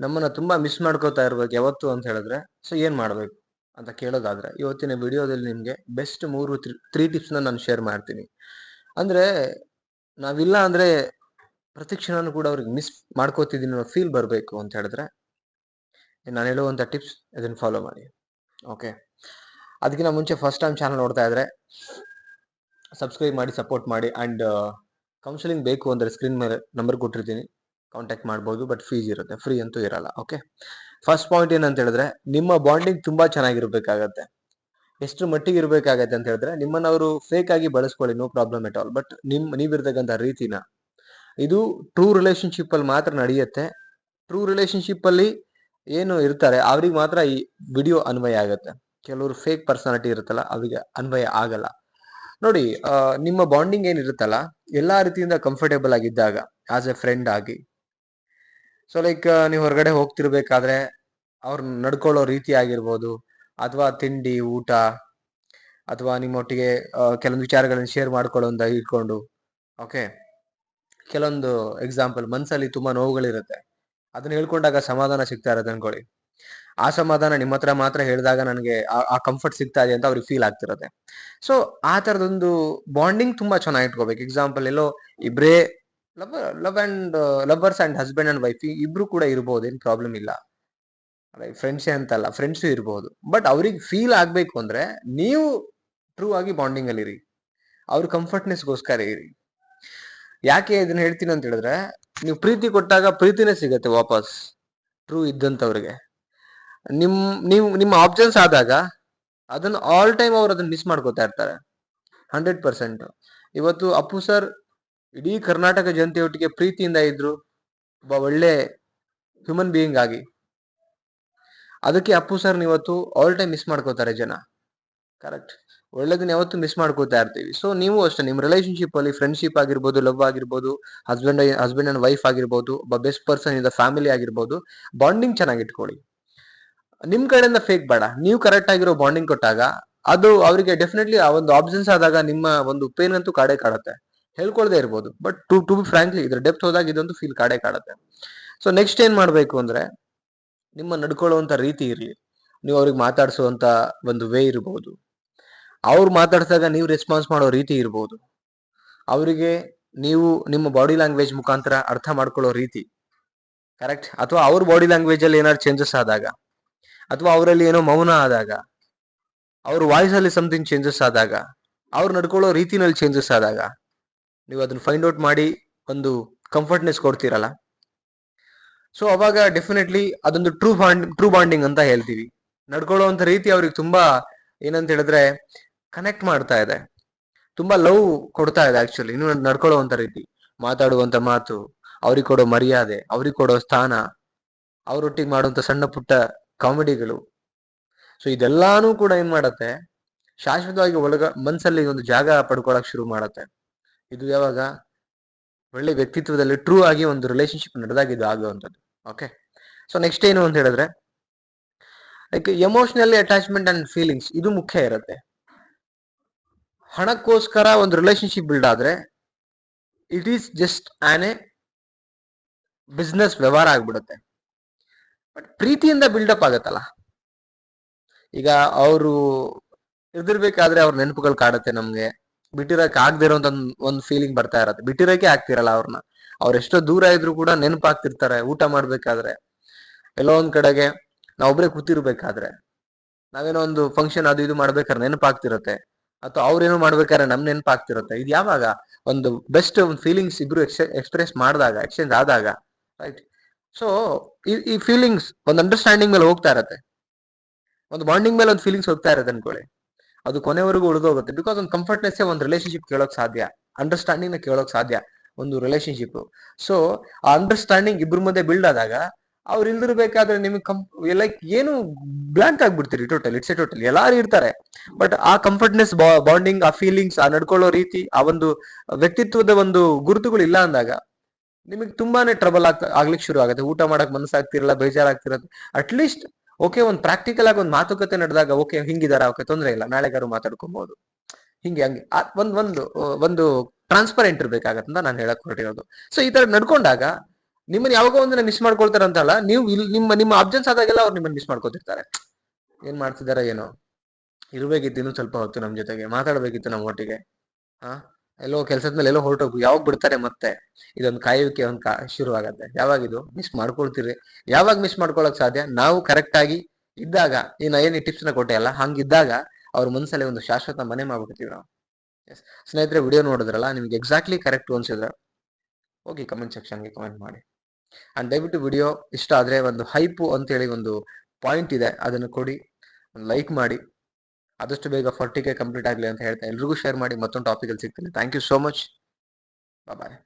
ನಮ್ಮನ್ನ ತುಂಬಾ ಮಿಸ್ ಮಾಡ್ಕೋತಾ ಇರ್ಬೇಕು ಯಾವತ್ತು ಅಂತ ಹೇಳಿದ್ರೆ. ಸೊ ಏನ್ ಮಾಡ್ಬೇಕು ಅಂತ ಕೇಳೋದಾದ್ರೆ, ಇವತ್ತಿನ ವಿಡಿಯೋದಲ್ಲಿ ನಿಮ್ಗೆ ಬೆಸ್ಟ್ ಮೂರು ತ್ರೀ ಟಿಪ್ಸ್ನ ನಾನು ಶೇರ್ ಮಾಡ್ತೀನಿ. ಅಂದ್ರೆ, ನಾವಿಲ್ಲ ಅಂದ್ರೆ ಪ್ರತಿ ಕ್ಷಣನೂ ಕೂಡ ಅವ್ರಿಗೆ ಮಿಸ್ ಮಾಡ್ಕೋತಿದ್ದೀನಿ ಅನ್ನೋ ಫೀಲ್ ಬರಬೇಕು ಅಂತ ಹೇಳಿದ್ರೆ, ನಾನು ಹೇಳುವಂತ ಟಿಪ್ಸ್ ಇದನ್ನ ಫಾಲೋ ಮಾಡಿ. ಓಕೆ ಅದಕ್ಕಿಂತ ಮುಂಚೆ ಫಸ್ಟ್ ಟೈಮ್ ಚಾನಲ್ ನೋಡ್ತಾ ಇದ್ರೆ ಸಬ್ಸ್ಕ್ರೈಬ್ ಮಾಡಿ ಸಪೋರ್ಟ್ ಮಾಡಿ ಅಂಡ್ ಕೌನ್ಸಿಲಿಂಗ್ ಬೇಕು ಅಂದ್ರೆ ಸ್ಕ್ರೀನ್ ಮೇಲೆ ನಂಬರ್ ಕೊಟ್ಟಿರ್ತೀನಿ. ಕಾಂಟ್ಯಾಕ್ಟ್ ಮಾಡ್ಬೋದು ಬಟ್ ಫೀಸ್ ಇರುತ್ತೆ. ಫ್ರೀ ಅಂತೂ ಇರಲ್ಲ. ಓಕೆ ಫಸ್ಟ್ ಪಾಯಿಂಟ್ ಏನಂತ ಹೇಳಿದ್ರೆ, ನಿಮ್ಮ ಬಾಂಡಿಂಗ್ ತುಂಬಾ ಚೆನ್ನಾಗಿರ್ಬೇಕಾಗತ್ತೆ. ಎಷ್ಟು ಮಟ್ಟಿಗೆ ಇರಬೇಕಾಗತ್ತೆ ಅಂತ ಹೇಳಿದ್ರೆ, ನಿಮ್ಮನ್ನ ಅವರು ಫೇಕ್ ಆಗಿ ಬಳಸ್ಕೊಳ್ಳಿ no problem at all but ನಿಮ್, ನೀವಿರ್ತಕ್ಕಂಥ ರೀತಿನ. ಇದು ಟ್ರೂ ರಿಲೇಶನ್ಶಿಪ್ ಅಲ್ಲಿ ಮಾತ್ರ ನಡೆಯುತ್ತೆ. ಟ್ರೂ ರಿಲೇಶನ್ಶಿಪ್ ಅಲ್ಲಿ ಏನು ಇರ್ತಾರೆ, ಅವ್ರಿಗೆ ಮಾತ್ರ ಈ ವಿಡಿಯೋ ಅನ್ವಯ ಆಗುತ್ತೆ. ಕೆಲವರು ಫೇಕ್ ಪರ್ಸನಾಲಿಟಿ ಇರುತ್ತಲ್ಲ, ಅವರಿಗೆ ಅನ್ವಯ ಆಗಲ್ಲ. ನೋಡಿ ನಿಮ್ಮ ಬಾಂಡಿಂಗ್ ಏನಿರುತ್ತಲ್ಲ, ಎಲ್ಲಾ ರೀತಿಯಿಂದ ಕಂಫರ್ಟೇಬಲ್ ಆಗಿದ್ದಾಗ ಆಸ್ ಎ ಫ್ರೆಂಡ್ ಆಗಿ ಸೊ ಲೈಕ್ ನೀವು ಹೊರಗಡೆ ಹೋಗ್ತಿರ್ಬೇಕಾದ್ರೆ ಅವ್ರು ನಡ್ಕೊಳ್ಳೋ ರೀತಿ ಆಗಿರ್ಬೋದು, ಅಥವಾ ತಿಂಡಿ, ಊಟ, ಅಥವಾ ನಿಮ್ಮೊಟ್ಟಿಗೆ ಕೆಲವೊಂದು ವಿಚಾರಗಳನ್ನು ಶೇರ್ ಮಾಡ್ಕೊಳ್ಳೋಂತ ಇಟ್ಕೊಂಡು ಓಕೆ ಕೆಲವೊಂದು ಎಕ್ಸಾಂಪಲ್ ಮನ್ಸಲ್ಲಿ ತುಂಬಾ ನೋವುಗಳಿರುತ್ತೆ. ಅದನ್ನ ಹೇಳ್ಕೊಂಡಾಗ ಸಮಾಧಾನ ಸಿಗ್ತಾ ಇರತ್ತೆ ಅನ್ಕೊಳ್ಳಿ. ಆ ಸಮಾಧಾನ ನಿಮ್ಮ ಹತ್ರ ಮಾತ್ರ ಹೇಳಿದಾಗ ನನಗೆ ಆ- ಆ ಕಂಫರ್ಟ್ ಸಿಗ್ತಾ ಇದೆ ಅಂತ ಅವ್ರಿಗೆ ಫೀಲ್ ಆಗ್ತಿರತ್ತೆ. ಸೊ ಆ ತರದೊಂದು ಬಾಂಡಿಂಗ್ ತುಂಬಾ ಚೆನ್ನಾಗಿ ಇಟ್ಕೋಬೇಕು. ಎಕ್ಸಾಂಪಲ್ ಎಲ್ಲೋ ಇಬ್ರೇ love love and lovers and husband and wife ಇಬ್ರು ಕೂಡ ಇರ್ಬೋದು, ಏನು ಪ್ರಾಬ್ಲಮ್ ಇಲ್ಲ. ಫ್ರೆಂಡ್ಸೇ ಅಂತಲ್ಲ ಫ್ರೆಂಡ್ಸು ಇರ್ಬೋದು. ಬಟ್ ಅವ್ರಿಗೆ ಫೀಲ್ ಆಗ್ಬೇಕು ಅಂದ್ರೆ ನೀವು ಟ್ರೂ ಆಗಿ ಬಾಂಡಿಂಗ್ ಅಲ್ಲಿ ಇರಿ. ಅವ್ರ ಕಂಫರ್ಟ್ನೆಸ್ಗೋಸ್ಕರ ಇರಿ. ಯಾಕೆ ಇದನ್ನ ಹೇಳ್ತೀನಿ ಅಂತ ಹೇಳಿದ್ರೆ, ನೀವು ಪ್ರೀತಿ ಕೊಟ್ಟಾಗ ಪ್ರೀತಿನೇ ಸಿಗತ್ತೆ ವಾಪಸ್. ಟ್ರೂ ಇದ್ದಂಥವ್ರಿಗೆ ನಿಮ್, ನೀವು, ನಿಮ್ಮ ಆಪ್ಷನ್ಸ್ ಆದಾಗ ಅದನ್ನ ಆಲ್ ಟೈಮ್ ಅವ್ರು ಅದನ್ನ ಮಿಸ್ ಮಾಡ್ಕೋತಾ ಇರ್ತಾರೆ. ಹಂಡ್ರೆಡ್ ಪರ್ಸೆಂಟ್ ಇವತ್ತು ಅಪ್ಪು ಸರ್ ಇಡೀ ಕರ್ನಾಟಕ ಜನತೆಯೊಟ್ಟಿಗೆ ಪ್ರೀತಿಯಿಂದ ಇದ್ರು, ಒಬ್ಬ ಒಳ್ಳೆ ಹ್ಯೂಮನ್ ಬೀಯಿಂಗ್ ಆಗಿ. ಅದಕ್ಕೆ ಅಪ್ಪು ಸರ್ ಇವತ್ತು ಆಲ್ ಟೈಮ್ ಮಿಸ್ ಮಾಡ್ಕೋತಾರೆ ಜನ. ಕರೆಕ್ಟ್ ಒಳ್ಳೇದನ್ನ ಯಾವತ್ತು ಮಿಸ್ ಮಾಡ್ಕೋತಾ ಇರ್ತೀವಿ. ಸೊ ನೀವು ಅಷ್ಟೇ, ನಿಮ್ಮ ರಿಲೇಶನ್ಶಿಪ್ ಅಲ್ಲಿ ಫ್ರೆಂಡ್ಶಿಪ್ ಆಗಿರ್ಬೋದು ಲವ್ ಆಗಿರ್ಬೋದು ಹಸ್ಬೆಂಡ್ ಹಸ್ಬೆಂಡ್ ಅಂಡ್ ವೈಫ್ ಆಗಿರ್ಬೋದು, ಒಬ್ಬ ಬೆಸ್ಟ್ ಪರ್ಸನ್ ಇಂದ ಫ್ಯಾಮಿಲಿ ಆಗಿರ್ಬೋದು ಬಾಂಡಿಂಗ್ ಚೆನ್ನಾಗಿ ಇಟ್ಕೊಳ್ಳಿ. ನಿಮ್ ಕಡೆಯಿಂದ ಫೇಕ್ ಬೇಡ. ನೀವು ಕರೆಕ್ಟ್ ಆಗಿರೋ ಬಾಂಡಿಂಗ್ ಕೊಟ್ಟಾಗ, ಅದು ಅವರಿಗೆ ಡೆಫಿನೆಟ್ಲಿ ಆ ಒಂದು ಆಬ್ಸೆನ್ಸ್ ಆದಾಗ ನಿಮ್ಮ ಒಂದು ಪೇನ್ ಅಂತೂ ಕಾಡೇ ಕಾಡುತ್ತೆ. ಹೇಳ್ಕೊಳ್ದೇ ಇರ್ಬೋದು. But to to be frankly ಇದ್ರ ಡೆಪ್ತ್ ಹೋದಾಗ ಇದೊಂದು ಫೀಲ್ ಕಾಡೇ ಕಾಡುತ್ತೆ. ಸೊ ನೆಕ್ಸ್ಟ್ ಏನ್ ಮಾಡ್ಬೇಕು ಅಂದ್ರೆ, ನಿಮ್ಮ ನಡ್ಕೊಳ್ಳುವಂತ ರೀತಿ ಇರಲಿ. ನೀವು ಅವ್ರಿಗೆ ಮಾತಾಡಿಸುವಂತ ಒಂದು ವೇ ಇರಬಹುದು ಅವ್ರು ಮಾತಾಡಿಸಿದಾಗ ನೀವು ರೆಸ್ಪಾನ್ಸ್ ಮಾಡೋ ರೀತಿ ಇರ್ಬೋದು. ಅವರಿಗೆ ನೀವು ನಿಮ್ಮ ಬಾಡಿ ಲ್ಯಾಂಗ್ವೇಜ್ ಮುಖಾಂತರ ಅರ್ಥ ಮಾಡ್ಕೊಳ್ಳೋ ರೀತಿ. ಕರೆಕ್ಟ್ ಅಥವಾ ಅವ್ರ ಬಾಡಿ ಲ್ಯಾಂಗ್ವೇಜ್ ಅಲ್ಲಿ ಏನಾದ್ರು ಚೇಂಜಸ್ ಆದಾಗ, ಅಥವಾ ಅವರಲ್ಲಿ ಏನೋ ಮೌನ ಆದಾಗ, ಅವ್ರ ವಾಯ್ಸ್ ಅಲ್ಲಿ ಸಮಥಿಂಗ್ ಚೇಂಜಸ್ ಆದಾಗ, ಅವ್ರು ನಡ್ಕೊಳ್ಳೋ ರೀತಿನಲ್ಲಿ ಚೇಂಜಸ್ ಆದಾಗ ನೀವು ಅದನ್ನ ಫೈಂಡ್ ಔಟ್ ಮಾಡಿ ಒಂದು ಕಂಫರ್ಟ್ನೆಸ್ ಕೊಡ್ತೀರಲ್ಲ? ಸೊ ಅವಾಗ ಡೆಫಿನೆಟ್ಲಿ ಅದೊಂದು ಟ್ರೂ ಬಾಂಡ್ ಟ್ರೂ ಬಾಂಡಿಂಗ್ ಅಂತ ಹೇಳ್ತೀವಿ. ನಡ್ಕೊಳ್ಳುವಂತ ರೀತಿ ಅವ್ರಿಗೆ ತುಂಬಾ ಏನಂತ ಹೇಳಿದ್ರೆ ಕನೆಕ್ಟ್ ಮಾಡ್ತಾ ಇದೆ. ತುಂಬಾ ಲವ್ ಕೊಡ್ತಾ ಇದೆ ಆಕ್ಚುಲಿ ಇನ್ನು ನಡ್ಕೊಳ್ಳುವಂತ ರೀತಿ. ಮಾತಾಡುವಂತ ಮಾತು, ಅವ್ರಿಗೆ ಕೊಡೋ ಮರ್ಯಾದೆ, ಅವ್ರಿಗೆ ಕೊಡೋ ಸ್ಥಾನ, ಅವರೊಟ್ಟಿಗೆ ಮಾಡುವಂತ ಸಣ್ಣ ಪುಟ್ಟ ಕಾಮಿಡಿಗಳು ಸೊ ಇದೆಲ್ಲಾನು ಕೂಡ ಏನ್ ಮಾಡತ್ತೆ? ಶಾಶ್ವತವಾಗಿ ಒಳಗ ಮನ್ಸಲ್ಲಿ ಒಂದು ಜಾಗ ಪಡ್ಕೊಳಕ್ ಶುರು ಮಾಡತ್ತೆ. ಇದು ಯಾವಾಗ? ಒಳ್ಳೆ ವ್ಯಕ್ತಿತ್ವದಲ್ಲಿ ಟ್ರೂ ಆಗಿ ಒಂದು ರಿಲೇಶನ್ಶಿಪ್ ನಡೆದಾಗ ಇದು ಆಗುವಂಥದ್ದು. ಓಕೆ ಸೊ ನೆಕ್ಸ್ಟ್ ಏನು ಅಂತ ಹೇಳಿದ್ರೆ like emotionally attachment and feelings ಇದು ಮುಖ್ಯ ಇರುತ್ತೆ. ಹಣಕ್ಕೋಸ್ಕರ ಒಂದು ರಿಲೇಶನ್ಶಿಪ್ ಬಿಲ್ಡ್ ಆದ್ರೆ it is just an a business ವ್ಯವಹಾರ ಆಗ್ಬಿಡುತ್ತೆ. ಬಟ್ ಪ್ರೀತಿಯಿಂದ ಬಿಲ್ಡಪ್ ಆಗತ್ತಲ್ಲ. ಈಗ ಅವರು ಇರ್ದಿರ್ಬೇಕಾದ್ರೆ ಅವ್ರ ನೆನಪುಗಳು ಕಾಡುತ್ತೆ ನಮ್ಗೆ. ಬಿಟ್ಟಿರಕ್ ಆಗದಿರೋ ಒಂದ್ ಒಂದು ಫೀಲಿಂಗ್ ಬರ್ತಾ ಇರತ್ತೆ. ಬಿಟ್ಟಿರಕ್ಕೆ ಆಗ್ತಿರಲ್ಲ ಅವ್ರನ್ನ ಅವ್ರ ಎಷ್ಟೋ ದೂರ ಇದ್ರು ಕೂಡ ನೆನಪಾಗ್ತಿರ್ತಾರೆ. ಊಟ ಮಾಡ್ಬೇಕಾದ್ರೆ. ಎಲ್ಲೋ ಒಂದ್ ಕಡೆಗೆ ನಾವೊಬ್ರೆ ಕೂತಿರ್ಬೇಕಾದ್ರೆ. ನಾವೇನೋ ಒಂದು ಫಂಕ್ಷನ್ ಅದು ಇದು ಮಾಡ್ಬೇಕಾದ್ರೆ ನೆನಪಾಗ್ತಿರತ್ತೆ. ಅಥವಾ ಅವ್ರೇನೋ ಮಾಡ್ಬೇಕಾದ್ರೆ ನಮ್ ನೆನಪಾಗ್ತಿರತ್ತೆ. ಇದು ಯಾವಾಗ? ಒಂದು ಬೆಸ್ಟ್ ಒಂದು ಫೀಲಿಂಗ್ಸ್ ಇಬ್ರು ಎಕ್ಸ್ಪ್ರೆಸ್ ಮಾಡಿದಾಗ ಎಕ್ಸ್ಚೇಂಜ್ ಆದಾಗ. ರೈಟ್ ಸೊ ಈ ಫೀಲಿಂಗ್ಸ್ ಒಂದು ಅಂಡರ್ಸ್ಟ್ಯಾಂಡಿಂಗ್ ಮೇಲೆ ಹೋಗ್ತಾ ಇರತ್ತೆ. ಒಂದು ಬಾಂಡಿಂಗ್ ಮೇಲೆ ಒಂದು ಫೀಲಿಂಗ್ಸ್ ಹೋಗ್ತಾ ಇರತ್ತೆ ಅನ್ಕೊಳ್ಳಿ. ಅದು ಕೊನೆವರೆಗೂ ಉಳಿದೋಗುತ್ತೆ. ಬಿಕಾಸ್ ಒಂದು ಕಂಫರ್ಟ್ನೆಸ್ ಒಂದು ರಿಲೇಶನ್ಶಿಪ್ ಕೇಳೋಕ್ ಸಾಧ್ಯ. ಅಂಡರ್ಸ್ಟ್ಯಾಂಡಿಂಗ್ನ ಕೇಳೋಕ್ ಸಾಧ್ಯ ಒಂದು ರಿಲೇಶನ್ಶಿಪ್ ಸೊ ಆ ಅಂಡರ್ಸ್ಟ್ಯಾಂಡಿಂಗ್ ಇಬ್ರ ಮಧ್ಯೆ ಬಿಲ್ಡ್ ಆದಾಗ, ಅವ್ರು ಇಲ್ದಿರ್ಬೇಕಾದ್ರೆ ನಿಮಗೆ ಕಂ ಲೈಕ್ ಏನು ಬ್ಲಾಂಕ್ ಆಗ್ಬಿಡ್ತೀರಿ ಟೋಟಲ್ ಇಟ್ಸ್ ಎ ಟೋಟಲ್ ಎಲ್ಲಾರು ಇರ್ತಾರೆ. ಬಟ್ ಆ ಕಂಫರ್ಟ್ನೆಸ್ ಬಾಂಡಿಂಗ್ ಆ ಫೀಲಿಂಗ್ಸ್ ಆ ನಡ್ಕೊಳ್ಳೋ ರೀತಿ, ಆ ಒಂದು ವ್ಯಕ್ತಿತ್ವದ ಒಂದು ಗುರುತುಗಳು ಇಲ್ಲ ಅಂದಾಗ, ನಿಮಗೆ ತುಂಬಾನೇ ಟ್ರಬಲ್ ಆಗ್ತಾ ಆಗ್ಲಿಕ್ಕೆ ಶುರು ಆಗುತ್ತೆ. ಊಟ ಮಾಡಕ್ ಮನಸ್ಸಾಗ್ತಿರಲ್ಲ, ಬೇಜಾರಾಗ್ತಿರತ್ತೆ. ಅಟ್ಲೀಸ್ಟ್ ಓಕೆ, ಒಂದು ಪ್ರಾಕ್ಟಿಕಲ್ ಆಗಿ ಒಂದು ಮಾತುಕತೆ ನಡೆದಾಗ ಓಕೆ, ಹಿಂಗಿದಾರ, ಓಕೆ, ತೊಂದರೆ ಇಲ್ಲ ನಾಳೆಗಾರು ಮಾತಾಡ್ಕೊಬಹುದು ಹಿಂಗೆ, ಹಂಗೆ ಒಂದ್, ಒಂದು ಒಂದು ಟ್ರಾನ್ಸ್ಪರೆಂಟ್ ಇರ್ಬೇಕಾಗತ್ತೆ ಅಂತ ನಾನು ಹೇಳಕ್ ಹೊರಟಿರೋದು. ಸೊ ಈ ತರ ನಡ್ಕೊಂಡಾಗ ನಿಮ್ಮನ್ನ ಯಾವಾಗೋ ಒಂದನ್ನ ಮಿಸ್ ಮಾಡ್ಕೊಳ್ತಾರಂತಲ್ಲ, ನೀವು ನಿಮ್ಮ ನಿಮ್ಮ ಅಬ್ಜೆನ್ಸ್ ಆದಾಗೆಲ್ಲ ಅವ್ರು ನಿಮ್ಮನ್ನ ಮಿಸ್ ಮಾಡ್ಕೊತಿರ್ತಾರೆ. ಏನ್ ಮಾಡ್ತಿದಾರ ಏನೋ. ಇರ್ಬೇಕಿತ್ತು ಇನ್ನೂ ಸ್ವಲ್ಪ ಹೊತ್ತು ನಮ್ ಜೊತೆಗೆ, ಮಾತಾಡ್ಬೇಕಿತ್ತು ನಮ್ಮ ಒಟ್ಟಿಗೆ. ಹಾ ಎಲ್ಲೋ ಕೆಲಸದ ಮೇಲೆ ಎಲ್ಲೋ ಹೊರಟೋಗು ಯಾವಾಗ ಬಿಡ್ತಾರೆ ಮತ್ತೆ? ಇದೊಂದು ಕಾಯುವಿಕೆ, ಒಂದು ಕಾ, ಶುರುವಾಗತ್ತೆ. ಯಾವಾಗ ಇದು ಮಿಸ್ ಮಾಡ್ಕೊಳ್ತೀರಿ. ಯಾವಾಗ ಮಿಸ್ ಮಾಡ್ಕೊಳಕ್ ಸಾಧ್ಯ? ನಾವು ಕರೆಕ್ಟ್ ಆಗಿ ಇದ್ದಾಗ ಈ ಏನು ಟಿಪ್ಸ್ನ ಕೊಟ್ಟೆ ಅಲ್ಲ? ಹಂಗಿದ್ದಾಗ ಅವ್ರ ಮನಸ್ಸಲ್ಲಿ ಒಂದು ಶಾಶ್ವತ ಮನೆ ಮಾಡ್ಬಿಡ್ತೀವಿ ನಾವು. ಎಸ್ ಸ್ನೇಹಿತರೆ ವಿಡಿಯೋ ನೋಡಿದ್ರಲ್ಲ? ನಿಮ್ಗೆ ಎಕ್ಸಾಕ್ಟ್ಲಿ ಕರೆಕ್ಟ್ ಅನ್ಸಿದ್ರೆ. ಹೋಗಿ ಕಮೆಂಟ್ ಸೆಕ್ಷನ್ಗೆ ಕಮೆಂಟ್ ಮಾಡಿ. ಅಂಡ್ ದಯವಿಟ್ಟು ವಿಡಿಯೋ ಇಷ್ಟ ಆದ್ರೆ ಒಂದು ಹೈಪು ಅಂತೇಳಿ ಒಂದು ಪಾಯಿಂಟ್ ಇದೆ. ಅದನ್ನು ಕೊಡಿ. ಲೈಕ್ ಮಾಡಿ. ಆದಷ್ಟು ಬೇಗ ಫಾರ್ಟಿ ಕೆ ಕಂಪ್ಲೀಟ್ ಆಗಲಿ ಅಂತ ಹೇಳ್ತಾ ಎಲ್ರಿಗೂ ಶೇರ್ ಮಾಡಿ ಮತ್ತೊಂದು ಟಾಪಿಕಲ್ಲಿ ಸಿಗ್ತೀನಿ. Thank you so much bye